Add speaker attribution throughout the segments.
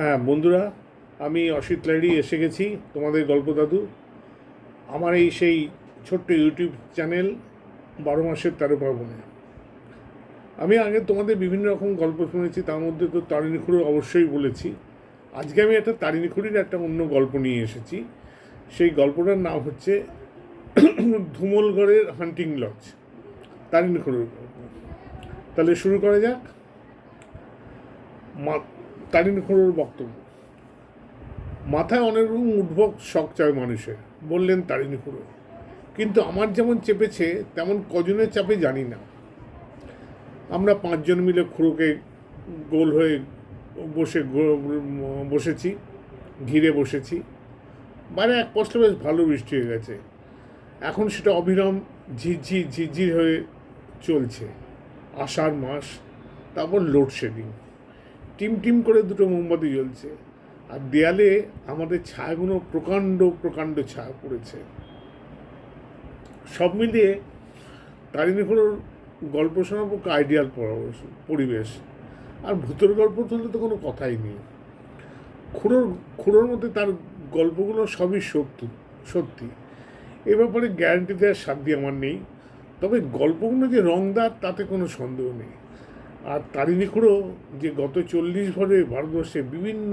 Speaker 1: হ্যাঁ বন্ধুরা, আমি অসিত লাইড়ি এসে গেছি তোমাদের গল্প দাদু। আমার এই সেই ছোট্ট ইউটিউব চ্যানেল বারো মাসের তেরো পার্বণে। আমি আগে তোমাদের বিভিন্ন রকম গল্প শুনেছি, তার মধ্যে তো তারিণী খুঁড়ো অবশ্যই বলেছি। আজকে আমি একটা তারিণী খুঁড়ির একটা অন্য গল্প নিয়ে এসেছি। সেই গল্পটার নাম হচ্ছে ধুমলগড়ের হান্টিং লজ তারিণী খুঁড়োর তাহলে শুরু করা যাক। মা তারিণী খুঁড়োর বক্তব্য। মাথায় অনেক রকম উদ্ভব শখ চায় মানুষের, বললেন তারিণী খুঁড়ো। কিন্তু আমার যেমন চেপেছে, তেমন কজনের চাপে জানি না। আমরা পাঁচজন মিলে খুঁড়োকে গোল হয়ে বসে বসেছি, ঘিরে বসেছি। বাইরে এক পশলা বেশ ভালো বৃষ্টি হয়ে গেছে। এখন সেটা অবিরাম ঝিরঝির ঝিরঝির হয়ে চলছে। আষাঢ় মাস, তারপর লোডশেডিং টিম টিম করে দুটো মোমবাতি জ্বলছে। আর দেয়ালে আমাদের ছায়াগুলো প্রকাণ্ড প্রকাণ্ড ছায়া পড়েছে। সব মিলিয়ে তারিণীখোড়োর গল্প শোনার পক্ষে আইডিয়াল পরিবেশ। আর ভূতের গল্প তুললে তো কোনো কথাই নেই। খুঁড়োর খুঁড়োর মধ্যে তার গল্পগুলো সবই সত্য, সত্যি। এ ব্যাপারে গ্যারান্টি দেওয়ার সাধ্য আমার নেই। তবে গল্পগুলো যে রংদার, তাতে কোনো সন্দেহ নেই। আর তারিণী খুঁড়ো যে গত চল্লিশ ভরে ভারতবর্ষে বিভিন্ন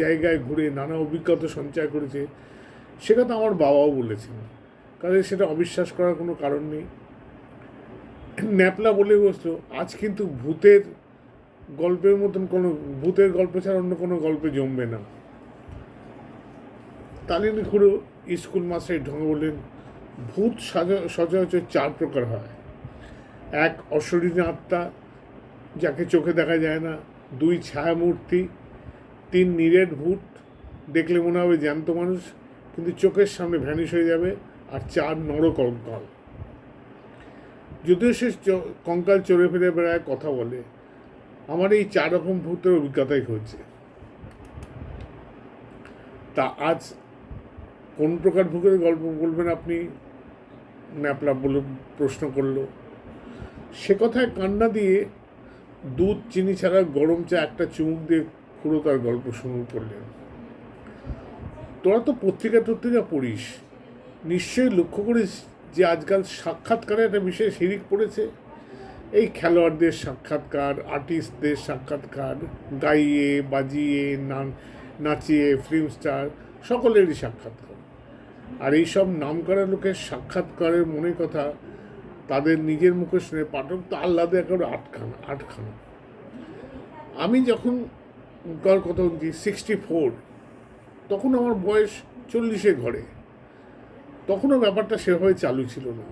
Speaker 1: জায়গায় ঘুরে নানা অভিজ্ঞতা সঞ্চয় করেছে সে কথা আমার বাবাও বলেছেন। কাজে সেটা অবিশ্বাস করার কোনো কারণ নেই। ন্যাপলা বলে বসত আজ কিন্তু ভূতের গল্পের মতন কোনো, ভূতের গল্প ছাড়া অন্য কোনো গল্পে জমবে না। তালিনী খুঁড়ো স্কুল মাস্টার ঢঙ্গে বললেন, ভূত সচরাচর চার প্রকার হয়। এক, অশরীরী আত্মা যাকে চোখে দেখা যায় না, দুই ছায়া মূর্তি তিন নিরেট ভূত, দেখলে মনে হবে জ্যান্ত মানুষ, কিন্তু চোখের সামনে ভ্যানিশ হয়ে যাবে আর চার নর কঙ্কাল যদিও সে কঙ্কাল চড়ে ফিরে বেড়ায় কথা বলে, আমার এই চার রকম ভূতের অভিজ্ঞতাই হয়েছে। তা আজ কোন প্রকার ভূতের গল্প বলবেন আপনি? ন্যাপলা বলে প্রশ্ন করল। সে কথায় কান্না দিয়ে দুধ, চিনি ছাড়া গরম চা একটা চুমুক দিয়ে পুরো তার গল্প শুরু করলেন। তোরা তো পত্রিকা টত্রিকা পড়িস। নিশ্চয়ই লক্ষ্য করিস যে আজকাল সাক্ষাৎকারে একটা বিশেষ হিরিক পড়েছে। এই খেলোয়াড়দের সাক্ষাৎকার, আর্টিস্টদের সাক্ষাৎকার, গাইয়ে, বাজিয়ে, নান, নাচিয়ে ফিল্ম স্টার সকলেরই সাক্ষাৎকার। আর এইসব নামকরা লোকের সাক্ষাৎকারের মনে কথা তাদের নিজের মুখে শুনে পাঠক তো আহ্লাদে একেবারে আটখানা আটখানা। আমি যখন কার কথা বলছি সিক্সটি ফোর তখন আমার বয়স চল্লিশে ঘরে। তখনও ব্যাপারটা সেভাবে চালু ছিল না।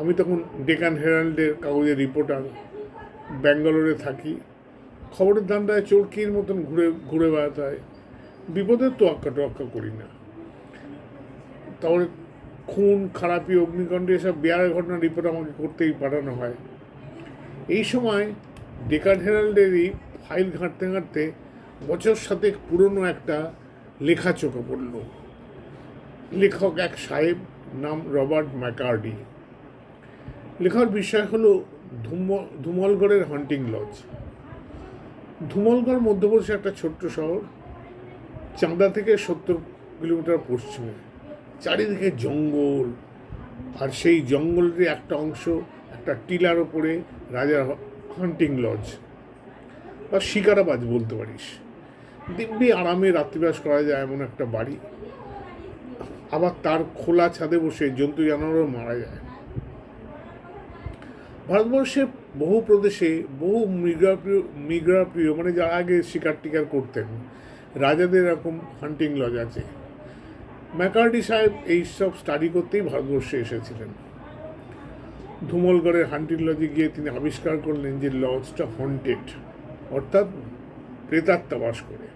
Speaker 1: আমি তখন ডেকান হেরাল্ডের কাগজের রিপোর্টার, ব্যাঙ্গালোরে থাকি। খবরের ধান্দায় চরকির মতন ঘুরে ঘুরে বেড়াতে হয় বিপদের তো আক্কা টোয়াক্কা করি না। তারপরে খুন, খারাপি, অগ্নিকাণ্ড, এসব বেয়ার ঘটনা রিপোর্ট আমাকে করতেই পাঠানো হয়। এই সময় ডেকান হেরাল্ডেরই ফাইল ঘাঁটতে ঘাঁটতে বছর সাথে পুরনো একটা লেখা চোখে পড়ল। লেখক এক সাহেব, নাম রবার্ট ম্যাকার্ডি। লেখার বিষয় হলো ধুম ধুমলগড়ের হান্টিং লজ। ধুমলগড় মধ্যপ্রদেশে একটা ছোট্ট শহর, চাঁদা থেকে সত্তর কিলোমিটার পশ্চিমে। চারিদিকে জঙ্গল। আর সেই জঙ্গলের একটা অংশ, একটা টিলার ওপরে রাজার হান্টিং লজ বা শিকারাবাজ বলতে পারিস। দিব্যি আরামে রাত্রিবাস করা যায় এমন একটা বাড়ি। আবার তার খোলা ছাদে বসে জন্তু জানোয়ারও মারা যায়। ভারতবর্ষের বহু প্রদেশে বহু মৃগপ্রিয় মৃগপ্রিয় মানে যারা আগে শিকার টিকার করতেন, রাজাদের এরকম হান্টিং লজ আছে। ম্যাকার্ডি সাহেব এই সব স্টাডি করতেই ভারতবর্ষে এসেছিলেন। ধুমলগড়ের হান্টিং লজে গিয়ে তিনি আবিষ্কার করলেন যে লজটা হন্টেড অর্থাৎ প্রেতাত্মা বাস করে।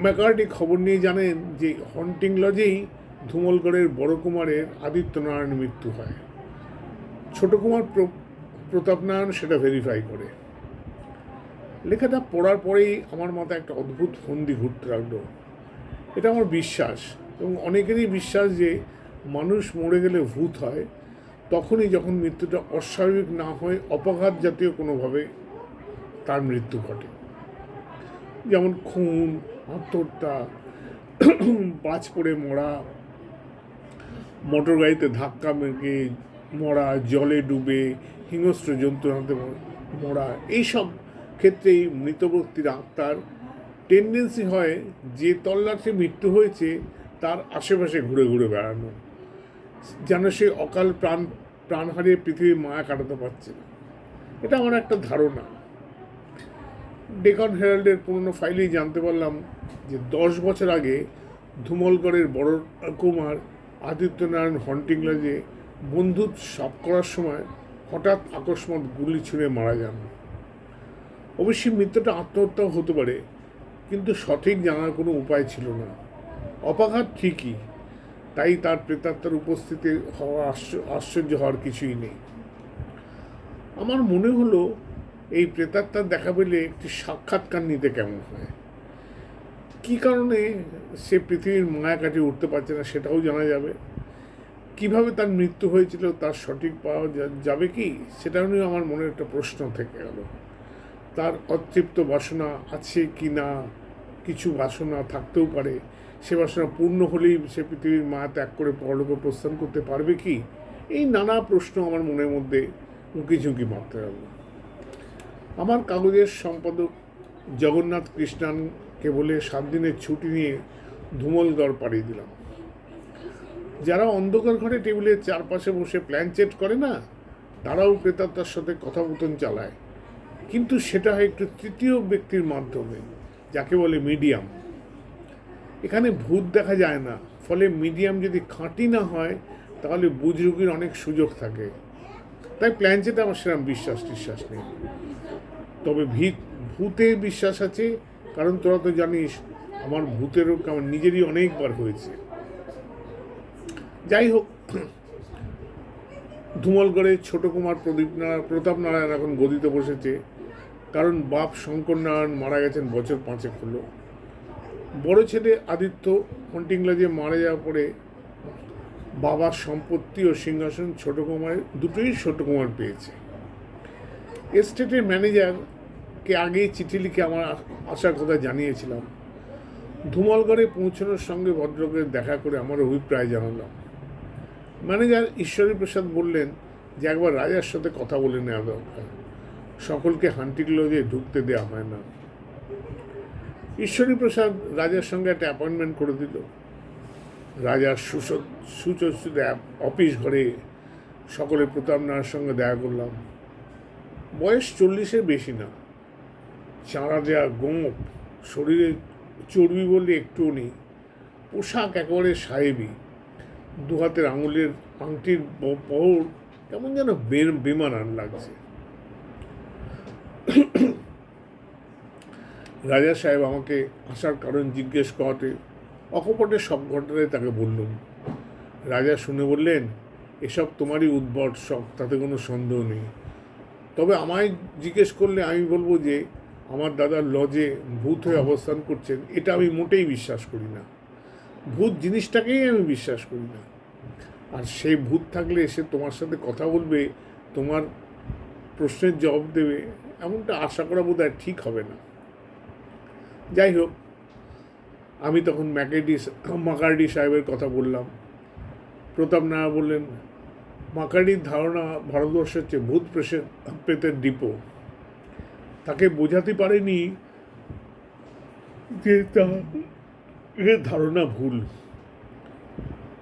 Speaker 1: ম্যাকার্ডি খবর নিয়ে জানেন যে হন্টিং লজেই ধুমলগড়ের বড় কুমারের আদিত্যনারায়ণ মৃত্যু হয়। ছোট কুমার প্র- প্রতাপ নারায়ণ সেটা ভেরিফাই করে। লেখাটা পড়ার পরেই আমার মাথায় একটা অদ্ভুত ফন্দি ঘুরতে লাগল। এটা আমার বিশ্বাস। এবং অনেকেরই বিশ্বাস যে মানুষ মরে গেলে ভূত হয়, তখনই যখন মৃত্যুটা অস্বাভাবিক না হয়, অপঘাত জাতীয় কোনোভাবে তার মৃত্যু ঘটে। যেমন খুন, আত্মহত্যা, বাজ পড়ে মরা, মোটর গাড়িতে ধাক্কা মেরে মরা, জলে ডুবে, হিংস্র জন্তুর হাতে মরা, এইসব ক্ষেত্রেই মৃতব্যক্তির আত্মার টেন্ডেন্সি হয় যে তল্লাটে মৃত্যু হয়েছে, তার আশেপাশে ঘুরে ঘুরে বেড়ানো। যেন সে অকাল প্রাণ প্রাণ হারিয়ে পৃথিবীর মায়া কাটাতে পারছে না। এটা আমার একটা ধারণা। ডেকন হেরাল্ডের পুরনো ফাইলেই জানতে পারলাম যে দশ বছর আগে ধুমলগড়ের বড় কুমার আদিত্যনারায়ণ হন্টিং লজে বন্দুক সাপ করার সময় হঠাৎ আকস্মাৎ গুলি ছুঁড়ে মারা যান। অবশ্যই মৃত্যুটা আত্মহত্যাও হতে পারে কিন্তু সঠিক জানার কোনো উপায় ছিল না। অপাঘাত ঠিকই, তাই তার প্রেতাত্মার উপস্থিতি হওয়া আশ্চ- আশ্চর্য হওয়ার কিছুই নেই। আমার মনে হলো, এই প্রেতাত্মার দেখা পেলে একটি সাক্ষাৎকার নিতে কেমন হয়? কী কারণে সে পৃথিবীর মায়া কাটিয়ে উঠতে পারছে না সেটাও জানা যাবে। কীভাবে তার মৃত্যু হয়েছিল, তার সঠিক পাওয়া যাবে কি? সেটাও নিয়ে আমার মনে একটা প্রশ্ন থেকে গেল। তার অতৃপ্ত বাসনা আছে কি না? কিছু বাসনা থাকতেও পারে। সে বাসনা পূর্ণ হলেই সে পৃথিবীর মা ত্যাগ করে পরলোকে প্রস্থান করতে পারবে কি? এই নানা প্রশ্ন আমার মনের মধ্যে উঁকি ঝুঁকি মারতে লাগল। আমার কাগজের সম্পাদক জগন্নাথ কৃষ্ণানকে বলে সাত দিনের ছুটি নিয়ে ধুমলগড় পাড়িয়ে দিলাম। যারা অন্ধকার ঘরে টেবিলের চারপাশে বসে প্ল্যান চেট করে না, তারাও প্রেতাত্মার সাথে কথোপকথন চালায়। কিন্তু সেটা হয় একটু তৃতীয় ব্যক্তির মাধ্যমে। যাকে বলে মিডিয়াম। এখানে ভূত দেখা যায় না। ফলে মিডিয়াম যদি খাঁটি না হয়, তাহলে বুজরুগির অনেক সুযোগ থাকে। তাই প্ল্যান চেটে আমার সেরকম বিশ্বাস টিশ্বাস নেই। তবে ভিত ভূতে বিশ্বাস আছে, কারণ তোরা তো জানিস, আমার ভূতেরও আমার নিজেরই অনেকবার হয়েছে। যাই হোক, ধুমলগড়ে ছোট কুমার প্রদীপ নারায়ণ, প্রতাপ নারায়ণ এখন গদিতে বসেছে। কারণ বাপ শঙ্কর নারায়ণ মারা গেছেন বছর পাঁচেক হলো। বড় ছেলে আদিত্য হন্টিংলাজে মারা যাওয়ার পরে বাবার সম্পত্তি ও সিংহাসন ছোট কুমার দুটোই ছোট কুমার পেয়েছে। এস্টেটের ম্যানেজারকে আগেই চিঠি লিখে আমার আসার কথা জানিয়েছিলাম। ধুমলগড়ে পৌঁছানোর সঙ্গে ভদ্রকের দেখা করে আমার অভিপ্রায় জানালাম। ম্যানেজার ঈশ্বরী প্রসাদ বললেন যে একবার রাজার সাথে কথা বলে নেওয়া দরকার। সকলকে হান্টিং লজে ঢুকতে দেওয়া হয় না। ঈশ্বরী প্রসাদ রাজার সঙ্গে একটা অ্যাপয়েন্টমেন্ট করে দিল। রাজার সুস- সুচর্চিত অফিস ঘরে সকলে প্রতাপ নারায়ণের সঙ্গে দেখা করলাম। বয়স চল্লিশের বেশি না। চাঁড়া দেওয়া গোঁপ শরীরে চর্বি বললে একটুও নেই। পোশাক একেবারে সাহেবি। দু হাতের আঙুলের আংটির বহর কেমন যেন বেমানান লাগছে। রাজা সাহেব আমাকে আসার কারণ জিজ্ঞেস করাতে অকপটে সব ঘটনায় তাকে বললুম। রাজা শুনে বললেন, এসব তোমারই উদ্ভট শখ তাতে কোনো সন্দেহ নেই। তবে আমায় জিজ্ঞেস করলে আমি বলব যে, আমার দাদার লজে ভূত হয়ে অবস্থান করছেন, এটা আমি মোটেই বিশ্বাস করি না। ভূত জিনিসটাকেই আমি বিশ্বাস করি না। আর সেই ভূত থাকলে এসে তোমার সাথে কথা বলবে, তোমার প্রশ্নের জবাব দেবে এমনটা আশা করা বোধ হয় ঠিক হবে না। যাই হোক, আমি তখন ম্যাকেডি মাকার্ডি সাহেবের কথা বললাম। প্রতাপ নারা বললেন, মাকার্ডির ধারণা ভারতবর্ষের হচ্ছে ভূত প্রেসের প্রেতের ডিপো। তাকে বোঝাতে পারেনি যে তা এর ধারণা ভুল।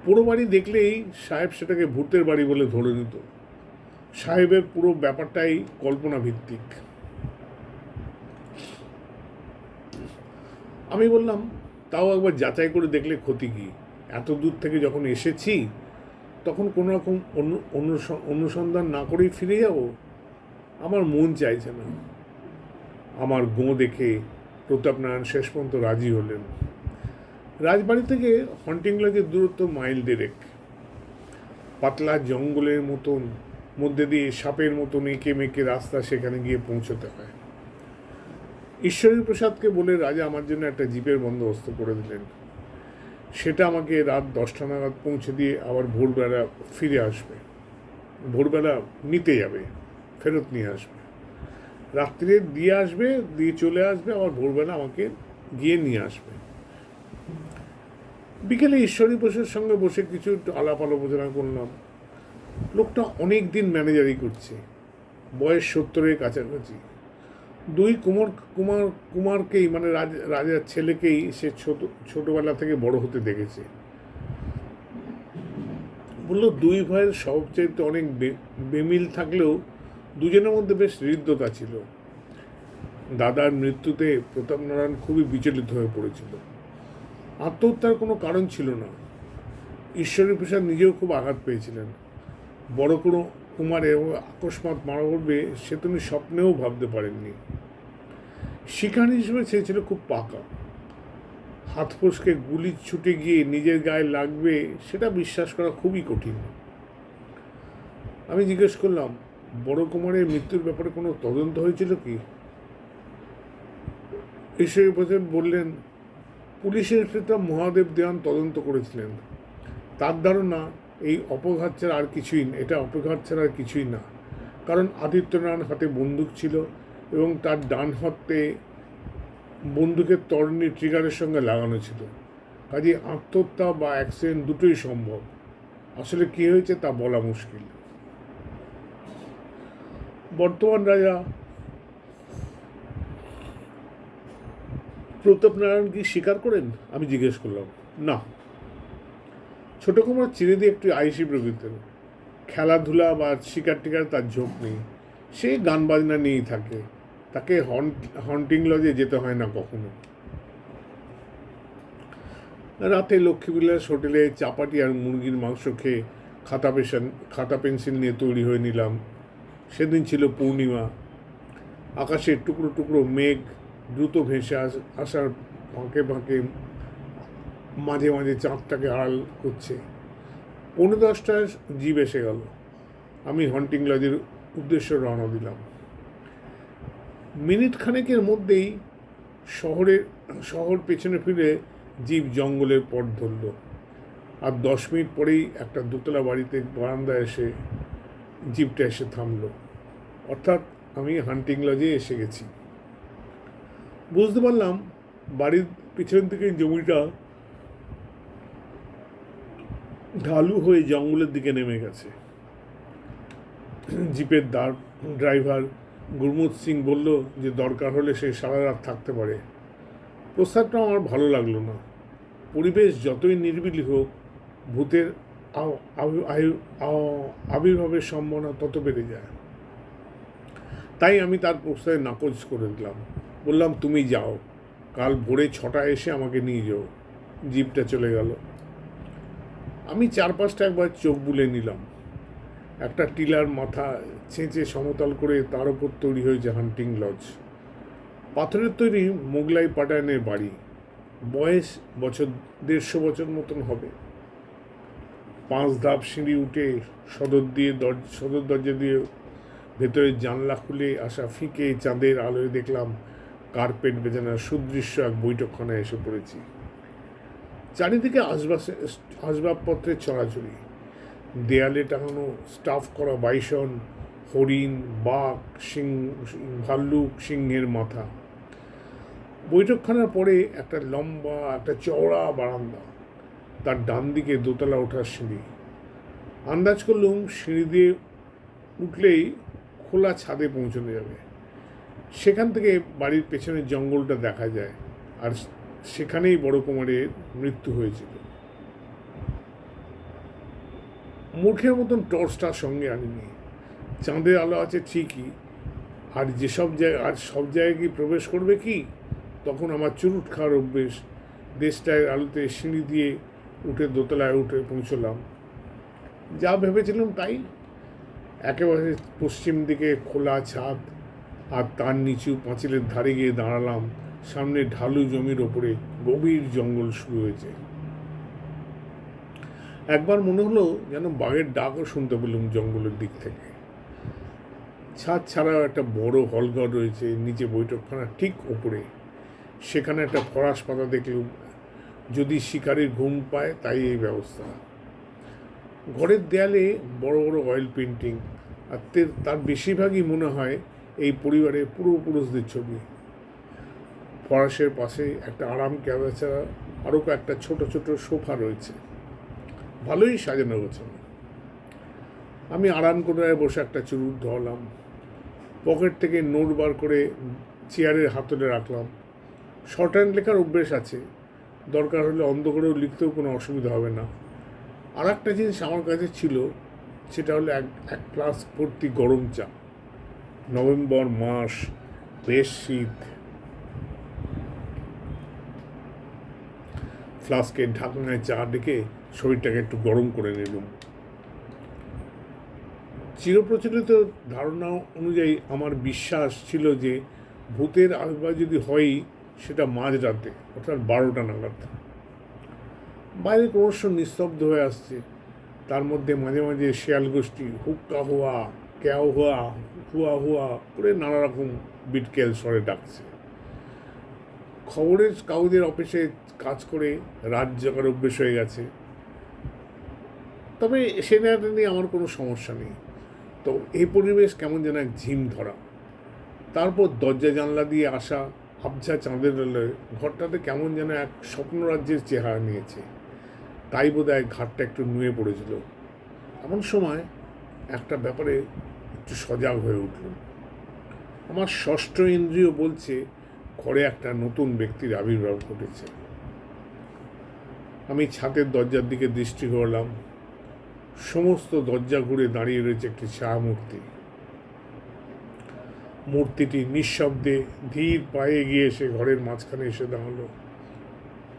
Speaker 1: পুরো বাড়ি দেখলেই সাহেব সেটাকে ভূতের বাড়ি বলে ধরে নিত। সাহেবের পুরো ব্যাপারটাই কল্পনা ভিত্তিক আমি বললাম, তাও একবার যাচাই করে দেখলে ক্ষতি কি? এত দূর থেকে যখন এসেছি, তখন কোনো রকম অনু- অনুসন্ধান না করেই ফিরে যাব। আমার মন চাইছে না। আমার গোঁ দেখে প্রতাপ নারায়ণ শেষ পর্যন্ত রাজি হলেন। রাজবাড়ি থেকে হন্টিং লজের দূরত্ব মাইল দেড়েক। পাতলা জঙ্গলের মতন, মধ্যে দিয়ে সাপের মতন এঁকে মেঁকে রাস্তা সেখানে গিয়ে পৌঁছতে হয়। ঈশ্বরী প্রসাদকে বলে রাজা আমার জন্য একটা জিপের বন্দোবস্ত করে দিলেন। সেটা আমাকে রাত দশটা নাগাদ পৌঁছে দিয়ে আবার ভোরবেলা ফিরে আসবে। ভোরবেলা নিতে যাবে, ফেরত নিয়ে আসবে। রাত্রে দিয়ে আসবে, দিয়ে চলে আসবে, আবার ভোরবেলা আমাকে গিয়ে নিয়ে আসবে। বিকেলে ঈশ্বরী বোসের সঙ্গে বসে কিছু একটু আলাপ আলোচনা করলাম। লোকটা অনেক দিন ম্যানেজারই করছে। বয়স সত্তরের কাছাকাছি। দুই কুমার কুমার, কুমারকেই মানে রাজ, রাজার ছেলেকেই সে ছোট, ছোটবেলা থেকে বড় হতে দেখেছে। বলল, দুই ভাইয়ের সবচেয়ে অনেক বেমিল থাকলেও দুজনের মধ্যে বেশ হৃদ্যতা ছিল। দাদার মৃত্যুতে প্রতাপ নারায়ণ খুবই বিচলিত হয়ে পড়েছিল। আত্মহত্যার কোনো কারণ ছিল না। ঈশ্বরী প্রসাদ নিজেও খুব আঘাত পেয়েছিলেন। বড় কোনো কুমারে আকস্মাত মারা পড়বে, সে তিনি স্বপ্নেও ভাবতে পারেননি। শিকার হিসেবে সে ছিল খুব পাকা। হাত ফসকে গুলি ছুটে গিয়ে নিজের গায়ে লাগবে, সেটা বিশ্বাস করা খুবই কঠিন। আমি জিজ্ঞেস করলাম, বড় কুমারের মৃত্যুর ব্যাপারে কোনো তদন্ত হয়েছিল কি? ঈশ্বরী বললেন, পুলিশের ইন্সপেক্টর মহাদেব দেওয়ান তদন্ত করেছিলেন। তার ধারণা এই অপঘাত ছাড়া আর কিছুই না, এটা অপঘাত ছাড়া আর কিছুই না। কারণ আদিত্যনারায়ণ হাতে বন্দুক ছিল এবং তার ডান হাতে বন্দুকের তরণী ট্রিগারের সঙ্গে লাগানো ছিল। কাজে আত্মহত্যা বা অ্যাক্সিডেন্ট দুটোই সম্ভব। আসলে কী হয়েছে তা বলা মুশকিল। বর্তমান রাজা প্রতাপ নারায়ণ কি স্বীকার করেন? আমি জিজ্ঞেস করলাম, না। ছোট কুমার চিনে দিয়ে একটু আইসি প্রকৃতির খেলাধুলা বা শিকার টিকার তার ঝোঁক নেই। সে গান বাজনা নিয়েই থাকে। তাকে হন্টিং লজে যেতে হয় না কখনো। রাতে লক্ষ্মীবিলাস হোটেলে চাপাটি আর মুরগির মাংস খেয়ে খাতা পেশান, খাতা পেন্সিল নিয়ে তৈরি হয়ে নিলাম। সেদিন ছিল পূর্ণিমা। আকাশে টুকরো টুকরো মেঘ দ্রুত ভেসে আস, আসার ফাঁকে ফাঁকে মাঝে মাঝে চাঁদটাকে আড়াল করছে। পৌনে দশটায় জীব এসে গেল। আমি হন্টিং লজের উদ্দেশ্যে রওনা দিলাম। মিনিট খানেকের মধ্যেই শহরে, শহর পেছনে ফিরে জীব জঙ্গলের পথ ধরল। আর দশ মিনিট পরেই একটা দোতলা বাড়িতে বারান্দায় এসে জিপটা এসে থামলো। অর্থাৎ আমি হান্টিং লজে এসে গেছি। বুঝতে পারলাম বাড়ির পিছন থেকে জমিটা ঢালু হয়ে জঙ্গলের দিকে নেমে গেছে। জিপের দার ড্রাইভার গুরমুত সিং বলল যে দরকার হলে সে সারা রাত থাকতে পারে। প্রস্তাবটা আমার ভালো লাগল না। পরিবেশ যতই নির্বিলি হোক, ভূতের আবির্ভাবের সম্ভাবনা তত বেড়ে যায়। তাই আমি তার প্রস্তাবে নাকচ করে দিলাম। বললাম, তুমি যাও। কাল ভোরে ছটায় এসে আমাকে নিয়ে যাও। জিপটা চলে গেল। আমি চার পাঁচটা একবার চোখ বুলে নিলাম। একটা টিলার মাথা ছেঁচে সমতল করে তার উপর তৈরি হয়েছে হান্টিং লজ। পাথরের তৈরি মোগলাই পাটায়নের বাড়ি। বয়স বছর, দেড়শো বছর মতন হবে। পাঁচ ধাপ সিঁড়ি উঠে সদর দিয়ে দর- সদর দরজা দিয়ে ভেতরে জানলা খুলে আসা ফিকে চাঁদের আলোয় দেখলাম কার্পেট বেজানা সুদৃশ্য এক বৈঠকখানায় এসে পড়েছি। চারিদিকে আসবাস আসবাবপত্রের ছড়াছড়ি দেয়ালে টাঙানো স্টাফ করা বাইসন, হরিণ, বাঘ, সিং ভাল্লুক সিংহের মাথা। বৈঠকখানার পরে একটা লম্বা, একটা চওড়া বারান্দা। তার ডান দিকে দোতলা ওঠার সিঁড়ি। আন্দাজ করলুম সিঁড়ি দিয়ে উঠলেই খোলা ছাদে পৌঁছানো যাবে। সেখান থেকে বাড়ির পেছনের জঙ্গলটা দেখা যায়। আর সেখানেই বড় কুমারের মৃত্যু হয়েছিল। মূর্খের মতন টর্চটা সঙ্গে আনিনি। চাঁদের আলো আছে ঠিকই, আর যেসব জায়গায় আর সব জায়গায় কি প্রবেশ করবে কি? তখন আমার চুরুট খাওয়ার অভ্যেস। দেশটায় আলোতে সিঁড়ি দিয়ে উঠে দোতলায় উঠে পৌঁছলাম। যা ভেবেছিলাম তাই। একেবারে পশ্চিম দিকে খোলা ছাদ, আর তার নিচু পাঁচিলের ধারে গিয়ে দাঁড়ালাম। সামনে ঢালু জমির ওপরে গভীর জঙ্গল শুরু হয়েছে। একবার মনে হলো যেন বাঘের ডাকও শুনতে পেলাম জঙ্গলের দিক থেকে। ছাদ ছাড়াও একটা বড় হলঘর রয়েছে, নিচে বৈঠকখানা ঠিক ওপরে। সেখানে একটা ফরাস পাতা দেখলুম, যদি শিকারির ঘুম পায় তাই এই ব্যবস্থা। ঘরের দেয়ালে বড় বড় অয়েল পেন্টিং আর তার বেশিরভাগই মনে হয় এই পরিবারের পূর্বপুরুষদের ছবি। ফরাসের পাশে একটা আরাম ক্যাবেচা আরও কয়েকটা ছোট ছোট সোফা রয়েছে। ভালোই সাজানো গোছানো আমি আরাম করে বসে একটা চুরুট ধরলাম। পকেট থেকে নোট বার করে চেয়ারের হাতলে রাখলাম। শর্ট হ্যান্ড লেখার অভ্যেস আছে। দরকার হলে অন্ধ করেও লিখতেও কোনো অসুবিধা হবে না। আর একটা জিনিস আমার কাছে ছিল, সেটা হলো এক এক গ্লাস ভর্তি গরম চা। নভেম্বর মাস বেশ শীত ফ্লাস্কে ঢাকনায় চা ডেকে শরীরটাকে একটু গরম করে নিলাম চিরপ্রচলিত ধারণা অনুযায়ী আমার বিশ্বাস ছিল যে ভূতের আবির্ভাব যদি হয়ই, সেটা মাঝরাতে অর্থাৎ বারোটা নাগাদ। বাইরে ক্রমশ নিস্তব্ধ হয়ে আসছে। তার মধ্যে মাঝে মাঝে শেয়াল গোষ্ঠী, হুক্কা হুয়া, ক্যাও হুয়া হুয়া হুয়া, করে নানা রকম বিটকেল স্বরে ডাকছে। খবরের কাগজের অফিসে কাজ করে রাত জাগার অভ্যেস হয়ে গেছে। তবে সে নিয়ে আমার কোনো সমস্যা নেই। তো এই পরিবেশ কেমন যেন এক ঝিম ধরা। তারপর দরজা জানলা দিয়ে আসা আবঝা চাঁদের ঘরটাতে কেমন যেন এক স্বপ্নরাজ্যের চেহারা নিয়েছে। তাই বোধ হয় ঘাটটা একটু নুয়ে পড়েছিল। এমন সময় একটা ব্যাপারে একটু সজাগ হয়ে উঠল আমার ষষ্ঠ ইন্দ্রিয় বলছে ঘরে একটা নতুন ব্যক্তির আবির্ভাব ঘটেছে। আমি ছাদের দরজার দিকে দৃষ্টি করলাম। সমস্ত দরজা ঘুরে দাঁড়িয়ে রয়েছে একটি ছায়া মূর্তি মূর্তিটি নিঃশব্দে ধীর পায়ে গিয়ে এসে ঘরের মাঝখানে এসে দাঁড়াল।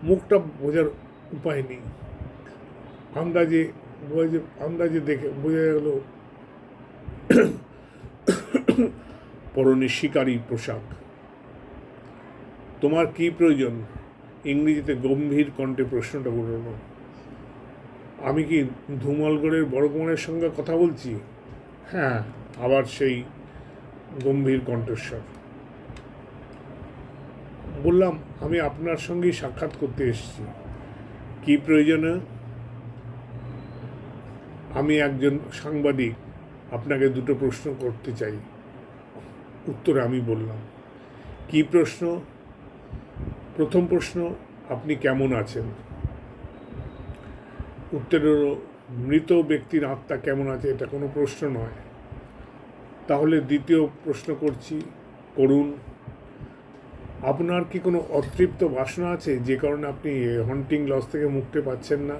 Speaker 1: মুখটা বোঝার উপায় নেই। আন্দাজে আন্দাজে দেখে বোঝা গেল পরনে শিকারী পোশাক। তোমার কি প্রয়োজন? ইংরেজিতে গম্ভীর কণ্ঠে প্রশ্নটা করল আমি কি ধুমালগড়ের বড় কুমারের সঙ্গে কথা বলছি? হ্যাঁ আবার সেই গম্ভীর কণ্ঠস্বর। বললাম, আমি আপনার সঙ্গেই সাক্ষাৎ করতে এসেছি। কি প্রয়োজনে? আমি একজন সাংবাদিক, আপনাকে দুটো প্রশ্ন করতে চাই। উত্তরে আমি বললাম, কি প্রশ্ন? প্রথম প্রশ্ন, আপনি কেমন আছেন? উত্তর মৃত ব্যক্তির আত্মা কেমন আছে এটা কোনো প্রশ্ন নয়। তাহলে দ্বিতীয় প্রশ্ন করছি, করুন, আপনার কি কোনো অতৃপ্ত বাসনা আছে যে কারণে আপনি হন্টিং লস থেকে মুক্তি পাচ্ছেন না?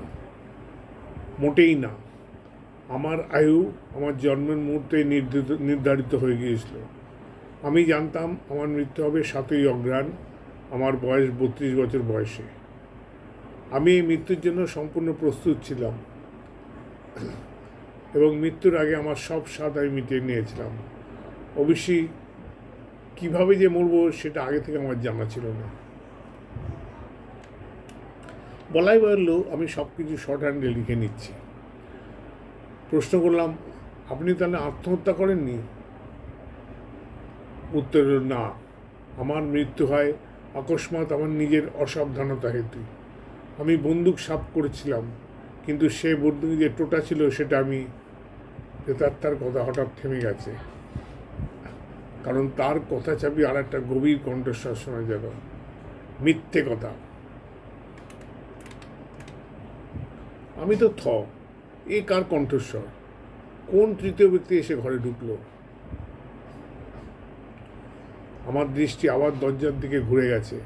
Speaker 1: মোটেই না। আমার আয়ু আমার জন্মের মুহূর্তে নির্ধারিত হয়ে গিয়েছিল। আমি জানতাম আমার মৃত্যু হবে সাতই অগ্রাণ আমার বয়স বত্রিশ বছর বয়সে। আমি এই মৃত্যুর জন্য সম্পূর্ণ প্রস্তুত ছিলাম। এবং মৃত্যুর আগে আমার সব স্বাদ আমি মিটিয়ে নিয়েছিলাম। অবশ্যই কীভাবে যে মরব সেটা আগে থেকে আমার জানা ছিল না। বলাই বাড়লো আমি সব কিছু শর্ট হ্যান্ডে লিখে নিচ্ছি। প্রশ্ন করলাম, আপনি তাহলে আত্মহত্যা করেননি? উত্তর না। আমার মৃত্যু হয় অকস্মাৎ আমার নিজের অসাবধানতা হেতু। আমি বন্দুক সাপ করেছিলাম, কিন্তু সে বন্দুক যে টোটা ছিল সেটা আমি প্রেতাত্মার কথা হঠাৎ থেমে গেছে। কারণ তার কথা চাপি আর একটা গভীর কণ্ঠস্বর শোনা যেত মিথ্যে কথা। আমি তো থ, এ কার কণ্ঠস্বর? কোন তৃতীয় ব্যক্তি এসে ঘরে ঢুকলো? আমার দৃষ্টি আবার দরজার দিকে ঘুরে গেছে।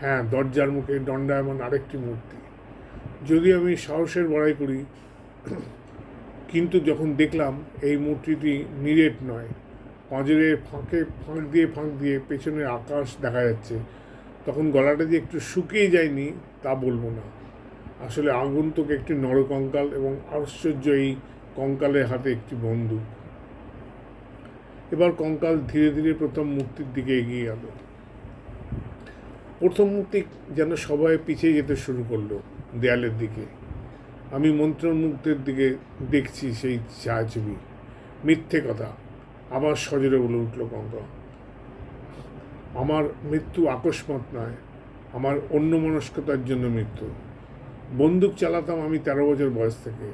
Speaker 1: হ্যাঁ দরজার মুখে দণ্ডায়মান আরেকটি মূর্তি। যদি আমি সাহসের বড়াই করি, কিন্তু যখন দেখলাম এই মূর্তিটি নিরেট নয় পাঁজরের ফাঁকে ফাঁক দিয়ে ফাঁক দিয়ে পেছনের আকাশ দেখা যাচ্ছে, তখন গলাটা যে একটু শুকিয়ে যায়নি তা বলব না। আসলে আগন্তুক একটি নরকঙ্কাল এবং আশ্চর্য এই কঙ্কালের হাতে একটি বন্দুক। এবার কঙ্কাল ধীরে ধীরে প্রথম মূর্তির দিকে এগিয়ে গেল। প্রথম মূর্তি যেন সবাই পিছিয়ে যেতে শুরু করল দেয়ালের দিকে। আমি মন্ত্রমুগ্ধের দিকে দেখছি সেই ছায়াছবি মিথ্যে কথা, আবার সজরে বলে উঠল কঙ্কা আমার মৃত্যু আকস্মাত নয়, আমার অন্য মনস্কতার জন্য মৃত্যু। বন্দুক চালাতাম আমি তেরো বছর বয়স থেকে,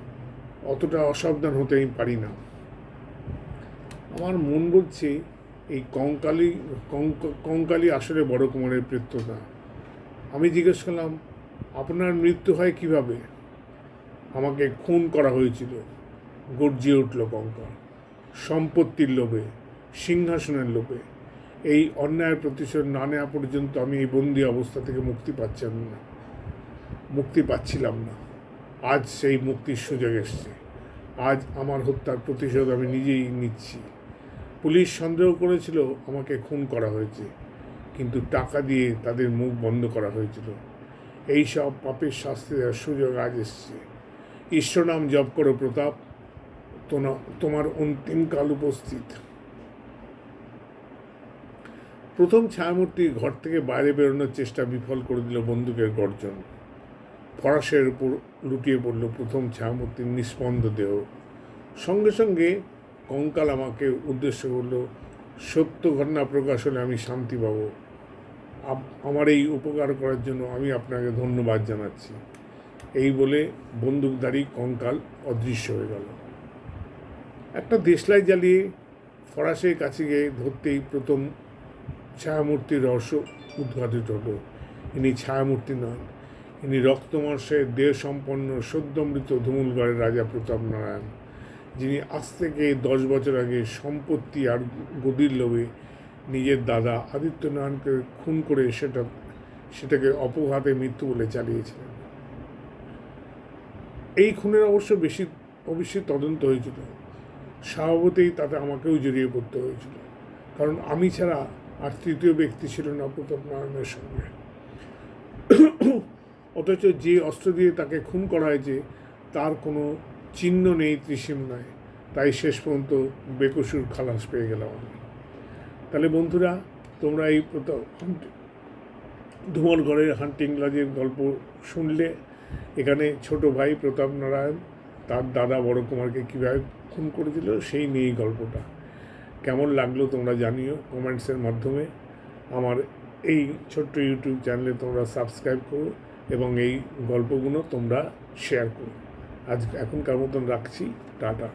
Speaker 1: অতটা অসাবধান হতে আমি পারি না। আমার মন বলছে এই কঙ্কালি, কঙ্ক- কঙ্কালি আসলে বড় কুমারের প্রেত্য না আমি জিজ্ঞেস করলাম, আপনার মৃত্যু হয় কীভাবে? আমাকে খুন করা হয়েছিল। গর্জিয়ে উঠল কঙ্কাল। সম্পত্তির লোভে, সিংহাসনের লোভে। এই অন্যায়ের প্রতিশোধ না নেওয়া পর্যন্ত আমি এই বন্দি অবস্থা থেকে মুক্তি পাচ্ছিলাম না। মুক্তি পাচ্ছিলাম না। আজ সেই মুক্তির সুযোগ এসছে। আজ আমার হত্যার প্রতিশোধ আমি নিজেই নিচ্ছি। পুলিশ সন্দেহ করেছিল, আমাকে খুন করা হয়েছে। কিন্তু টাকা দিয়ে তাদের মুখ বন্ধ করা হয়েছিল। এই সব পাপের শাস্তি দেওয়ার সুযোগ আজ এসছে। ঈশ্বর নাম জপ করো প্রতাপ। তোমার অন্তিমকাল উপস্থিত। প্রথম ছায়ামূর্তি ঘর থেকে বাইরে বেরোনোর চেষ্টা বিফল করে দিল বন্দুকের গর্জন। ফরাসের উপর লুটিয়ে পড়ল প্রথম ছায়ামূর্তির নিস্পন্দ দেহ। সঙ্গে সঙ্গে কঙ্কাল আমাকে উদ্দেশ্য করল, সত্য ঘটনা প্রকাশ হলে আমি শান্তি পাব। আমার এই উপকার করার জন্য আমি আপনাকে ধন্যবাদ জানাচ্ছি। এই বলে বন্দুকধারী কঙ্কাল অদৃশ্য হয়ে গেল। একটা দেশলাই জ্বালিয়ে ফরাসের কাছে গিয়ে ধরতেই প্রথম ছায়ামূর্তির রহস্য উদ্ঘাটিত হলো। ইনি ছায়ামূর্তি নন, ইনি রক্তমাংসের দেহ সম্পন্ন সদ্যমৃত ধুমুলগড়ের রাজা প্রতাপ নারায়ণ। যিনি আজ থেকে দশ বছর আগে সম্পত্তি আর গদির লোভে নিজের দাদা আদিত্য নারায়ণকে খুন করে সেটা, সেটাকে অপঘাতে মৃত্যু বলে চালিয়েছিলেন। এই খুনের অবশ্য বেশি, অবশ্যই তদন্ত হয়েছিল। স্বভাবতেই তাতে আমাকেও জড়িয়ে পড়তে হয়েছিল। কারণ আমি ছাড়া আর তৃতীয় ব্যক্তি ছিল না প্রতাপ নারায়ণের সঙ্গে। অথচ যে অস্ত্র দিয়ে তাকে খুন করা হয়েছে, তার কোনো চিহ্ন নেই ত্রিসীমানায় তাই শেষ পর্যন্ত বেকসুর খালাস পেয়ে গেলাম আমি। তাহলে বন্ধুরা, তোমরা এই ধুমল ঘরের হান্টিং লজের গল্প শুনলে, এখানে ছোট ভাই প্রতাপ নারায়ণ, তার দাদা বড় কুমারকে কীভাবে খুন করেছিল, সেই নিয়েই গল্পটা। কেমন লাগল তোমরা জানিও কমেন্টসের মাধ্যমে। আমার এই ছোট্ট ইউটিউব চ্যানেলে তোমরা সাবস্ক্রাইব করো এবং এই গল্পগুলো তোমরা শেয়ার করো। আজ এখনকার মতন রাখছি টাটা।